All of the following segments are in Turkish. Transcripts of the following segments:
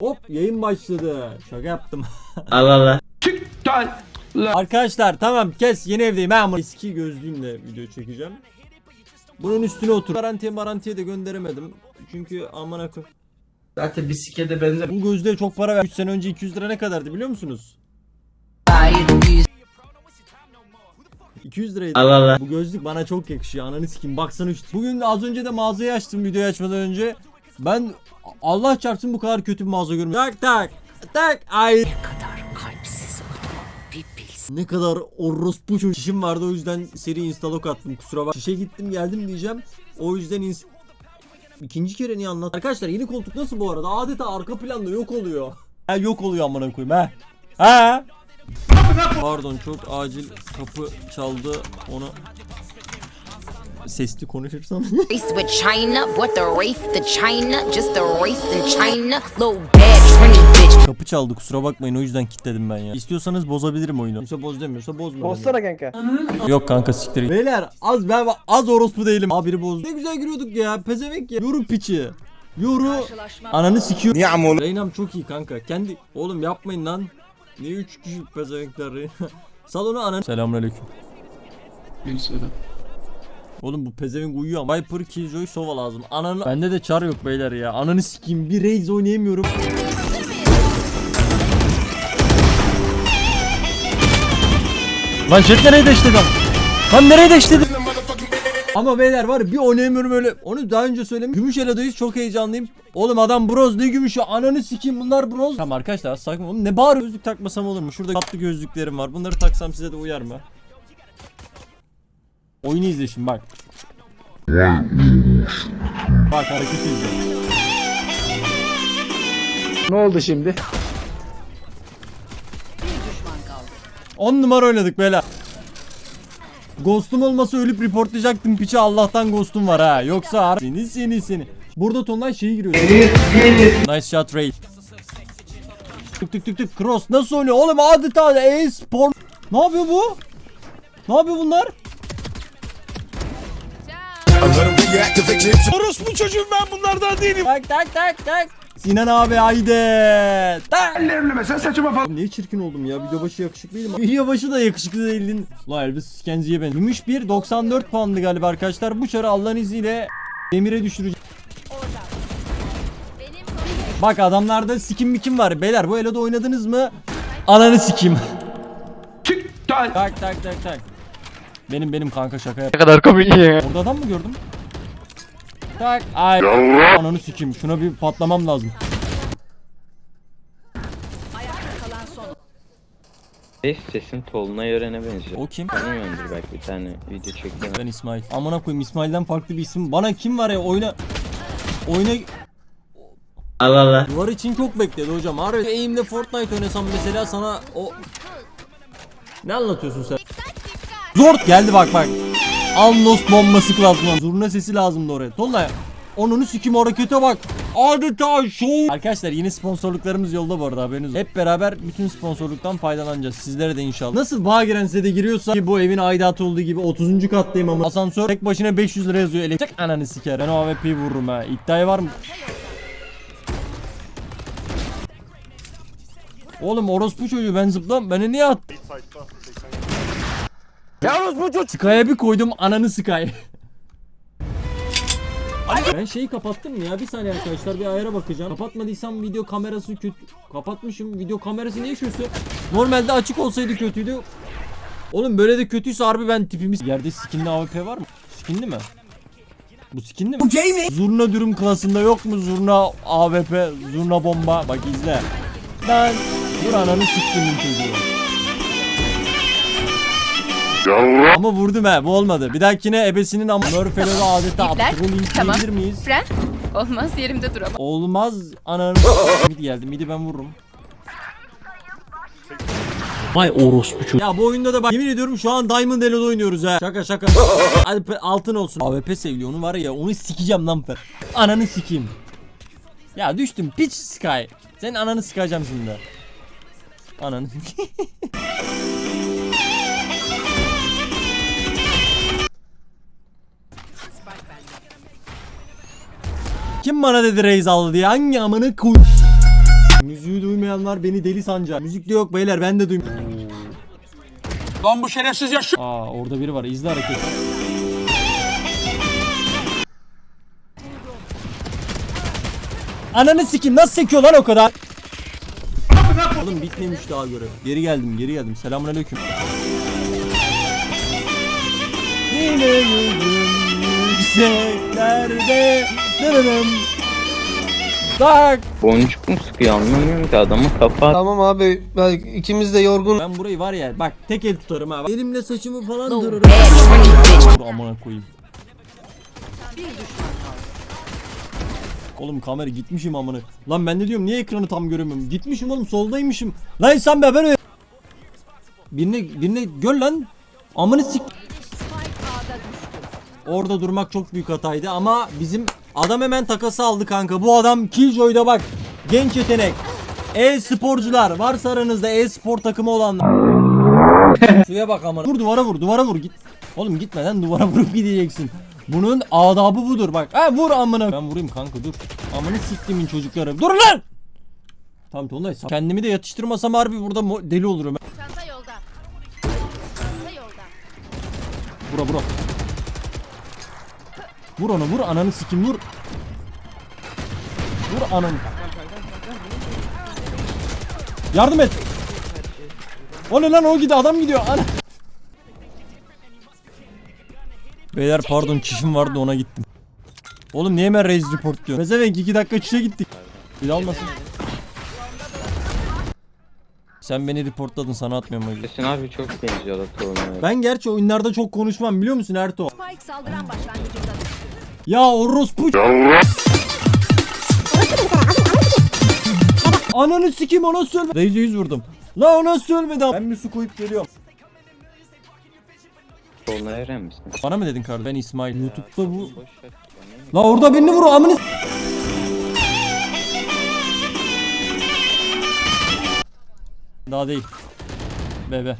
Hop yayın başladı. Şaka yaptım. Allah Allah. Arkadaşlar tamam kes yeni evdeyim ama eski gözlüğümle video çekeceğim. Bunun üstüne otur. Garantiye marantiye de gönderemedim. Çünkü aman akı. Zaten bisiklete benzer. Bu gözlüğe çok para ver. 3 sene önce 200 lira ne kadardı biliyor musunuz? 200 liraydı. Allah Allah. Bu gözlük bana çok yakışıyor. Ananı sikeyim. Baksana şu. Bugün az önce de mağazayı açtım videoyu açmadan önce. Ben Allah çarpsın bu kadar kötü bir mağaza görmedim. Tak tak tak ay. Ne kadar orospu çocuk işim vardı o yüzden seri instalok attım kusura bak. Şişe gittim geldim diyeceğim. O yüzden ins İkinci kere niye anlat? Arkadaşlar yeni koltuk nasıl bu arada? Adeta arka planda yok oluyor. Ha yok oluyor amına koyayım ha. Ha. Pardon çok acil kapı çaldı onu sesli konuşursam. race with China. What the race to China? Just a race in China. Little bad trendy bitch. kapı çaldı kusura bakmayın o yüzden kilitledim ben ya. İstiyorsanız bozabilirim oyunu. Kimse boz demiyorsa bozma. Bozsana kanka. Yok kanka siktir. git. Beyler az ben az orospu değilim. Abi biri bozdu. Ne güzel giriyorduk ya. Pezevenk ya. Yoru piçi. Yoru. Ananı sikiyor. Niye amol? Reynam çok iyi kanka. Kendi oğlum yapmayın lan. Niye 3 kişi pezevenkler Reyna? Salonu ananı. Selamünaleyküm. Oğlum bu pezevenk uyuyor ama Viper, Killjoy, Sova lazım. Ananı... Bende de çar yok beyler ya. Ananı sikeyim. Bir Raze oynayamıyorum. Lan jet nereye deşti lan? Nereye deşti? Ama beyler var bir oynayamıyorum öyle. Onu daha önce söyledim. Gümüş eladayız çok heyecanlıyım. Oğlum adam broz ne gümüşü ananı sikeyim bunlar broz. Tamam arkadaşlar sakin olun. Ne bağır gözlük takmasam olur mu? Şurada katlı gözlüklerim var. Bunları taksam size de uyar mı? Oyunu izle şimdi bak. Bak hareket izle. Ne oldu şimdi? 10 numara oynadık beyler. Ghost'um olmasa ölüp reportlayacaktım piçi Allah'tan ghost'um var ha. Yoksa har- seni seni seni. Burada tonlay şeyi giriyor. nice shot Ray. Tık tık tık tık cross nasıl oynuyor oğlum adeta e-spor. Ne yapıyor bu? Ne yapıyor bunlar? Orospu çocuğum ben bunlardan değilim. Tak tak tak tak. Sinan abi haydi. Tak. Ellerimle sen saçıma falan. Ne çirkin oldum ya. Video başı yakışıklıydım. Video başı da yakışıklı değildin. La Elvis Kenzi'ye ben. Gümüş 1 94 puanlı galiba arkadaşlar. Bu çarı Allah'ın izniyle demire düşürecek. Bak adamlarda skin mikim var. Beyler bu Elo'da oynadınız mı? Ananı sikim. Tak tak tak tak. Benim benim kanka şaka yap. Ne kadar komik ya. Orada adam mı gördüm? Tak. Ay. Ananı sikim. Şuna bir patlamam lazım. Ses sesin Tolunay Ören'e benziyor. O kim? Tanımıyordur belki bir tane video çekti. Ben İsmail. Amına koyayım İsmail'den farklı bir isim. Bana kim var ya oyna oyna Allah Allah. duvar için çok bekledi hocam. Harbi eğimde Fortnite oynasam mesela sana o Ne anlatıyorsun sen? Zor geldi bak bak. Alnos bombası lazım. lan. Zurna sesi lazımdı oraya. Tonla Onunu sikim harekete bak. Adeta show. Arkadaşlar yeni sponsorluklarımız yolda bu arada haberiniz. Hep beraber bütün sponsorluktan faydalanacağız. Sizlere de inşallah. Nasıl bağ giren de giriyorsa ki bu evin aidatı olduğu gibi 30. kattayım ama asansör tek başına 500 lira yazıyor. Elektrik ananı siker. Ben o AWP'yi vururum ha. İddiayı var mı? Oğlum orospu çocuğu ben zıplam. Beni niye attın? Yalnız bu çocuk. Sky'a bir koydum ananı Sky. ben şeyi kapattım mı ya? Bir saniye arkadaşlar bir ayara bakacağım. Kapatmadıysam video kamerası kötü. Kapatmışım. Video kamerası niye kötü? Normalde açık olsaydı kötüydü. Oğlum böyle de kötüyse harbi ben tipimiz. Yerde skinli AWP var mı? Skinli mi? Bu skinli mi? Bu gay mi? Zurna dürüm klasında yok mu? Zurna AWP, zurna bomba. Bak izle. Ben vur ananı çocuğu. Ama vurdum he bu olmadı. Bir dahakine ebesinin ama Murphy'leri adeta İpler, aptal tamam. diyebilir miyiz? Fren. Olmaz yerimde duramam. Olmaz ananı Midi geldi midi ben vururum. Vay orospu çocuğu. Ya bu oyunda da bak yemin ediyorum şu an Diamond Elo'da oynuyoruz ha. Şaka şaka. Hadi altın olsun. AWP seviliyor onu var ya onu sikeceğim lan ben. Ananı sikeyim. Ya düştüm piç Sky. Senin ananı sikeceğim şimdi. Ananı Kim bana dedi Reis aldı diye hangi amını koy duymayan var beni deli sancar. Müzik de yok beyler ben de duymuyorum. Lan bu şerefsiz yaşıyor. Aa orada biri var izle hareketi. Ananı sikim nasıl sekiyor lan o kadar? Oğlum bitmemiş daha göre. Geri geldim geri geldim. Selamun aleyküm. Yine yükseklerde dırırım. Tak. Boncuk mu sıkıyor anlamıyorum ki adamın kafa Tamam abi ben ikimiz de yorgun. Ben burayı var ya bak tek el tutarım ha. Elimle saçımı falan bitch. Dur amına koyayım. Oğlum kamera gitmişim amına. Lan ben de diyorum niye ekranı tam göremiyorum. Gitmişim oğlum soldaymışım. Lan insan be ben öyle. Birine birine gör lan. Amını sik. Orada durmak çok büyük hataydı ama bizim adam hemen takası aldı kanka. Bu adam Killjoy'da bak. Genç yetenek. E-sporcular varsa aranızda e-spor takımı olanlar. Şuraya bak amına. Vur duvara vur duvara vur git. Oğlum gitmeden duvara vurup gideceksin. Bunun adabı budur bak. Ha vur amına. Ben vurayım kanka dur. Amını siktimin çocukları. Dur lan. Tamam sağ- Kendimi de yatıştırmasam harbi burada deli olurum. Çanta yolda. Çanta yolda. Bura bura. Vur onu vur ananı sikim vur. Vur ananı. Yardım et. O ne lan o gidiyor adam gidiyor. Ana. Beyler pardon çişim vardı ona gittim. Oğlum niye hemen raise report diyor. Mezevenk 2 dakika çişe gittik. Bir daha olmasın. Sen beni reportladın sana atmıyorum hacı. Sesin abi çok benziyor da. Ben gerçi oyunlarda çok konuşmam biliyor musun Erto? Spike saldıran başlangıcında. Ya orospu Ananı sikim ona söyle. Reis'e yüz vurdum. La ona söylemedi. Ben bir su koyup geliyorum. Tolunay Eren misin? Bana mı dedin kardeşim? Ben İsmail. Youtube'da bu. La orada birini vur amını. Daha değil. Bebe.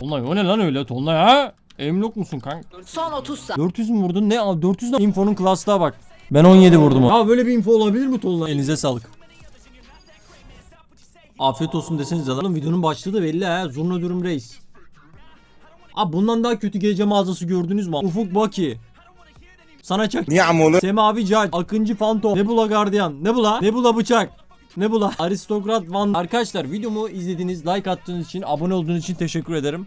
Tolunay o ne lan öyle Tolunay ha? Emlok musun kanka? Son 30 saniye. 400 mü vurdun? Ne? Aa, 400 de infonun klaslığa bak. Ben 17 vurdum. Ya böyle bir info olabilir mi Tolunay? Elinize sağlık. Afiyet olsun deseniz. Oğlum Videonun başlığı da belli ha. Zurna dürüm reis. Abi bundan daha kötü gece mağazası gördünüz mü? Ufuk Baki. Sana çak. Niye amolu? Semavi Cac. Akıncı Fantom. Nebula Gardiyan. Nebula. Nebula Bıçak. Nebula. Aristokrat Van. Arkadaşlar videomu izlediğiniz, like attığınız için, abone olduğunuz için teşekkür ederim.